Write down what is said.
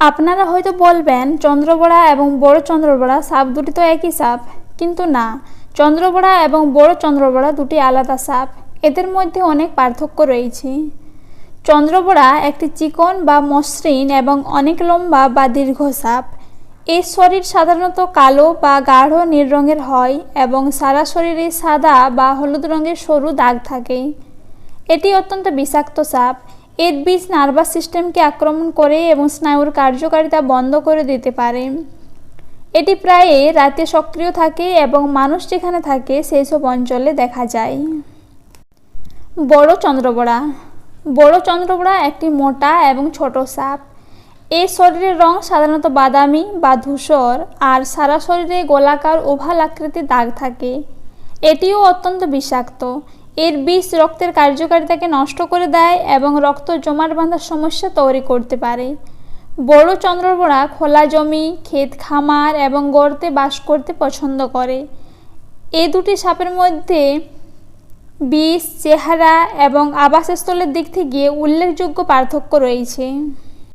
আপনারা হয়তো বলবেন, চন্দ্রবড়া এবং বড় চন্দ্রবড়া সাপ দুটি তো একই সাপ। কিন্তু না, চন্দ্রবড়া এবং বড় চন্দ্রবড়া দুটি আলাদা সাপ। এদের মধ্যে অনেক পার্থক্য রয়েছে। চন্দ্রবড়া একটি চিকন বা মসৃণ এবং অনেক লম্বা বা দীর্ঘ সাপ। এর শরীর সাধারণত কালো বা গাঢ় নীল রঙের হয় এবং সারা শরীরে সাদা বা হলুদ রঙের সরু দাগ থাকে। এটি অত্যন্ত বিষাক্ত সাপ। এর বিষ নার্ভাস সিস্টেমকে আক্রমণ করে এবং স্নায়ুর কার্যকারিতা বন্ধ করে দিতে পারে। এটি প্রায় রাতে সক্রিয় থাকে এবং মানুষ যেখানে থাকে সেই সব অঞ্চলে দেখা যায়। বড় চন্দ্রবড়া। বড় চন্দ্রবড়া একটি মোটা এবং ছোট সাপ। এর শরীরের রং সাধারণত বাদামি বা ধূসর, আর সারা শরীরে গোলাকার, ওভাল আকৃতির দাগ থাকে। এটিও অত্যন্ত বিষাক্ত। এর বিষ রক্তের কার্যকারিতাকে নষ্ট করে দেয় এবং রক্ত জমাট বাঁধার সমস্যা তৈরি করতে পারে। বড় চন্দ্রবড়া খোলা জমি, ক্ষেত খামার এবং গর্তে বাস করতে পছন্দ করে। এই দুটি সাপের মধ্যে বিষ চেহারা এবং আবাসস্থলের দিক থেকে উল্লেখযোগ্য পার্থক্য রয়েছে।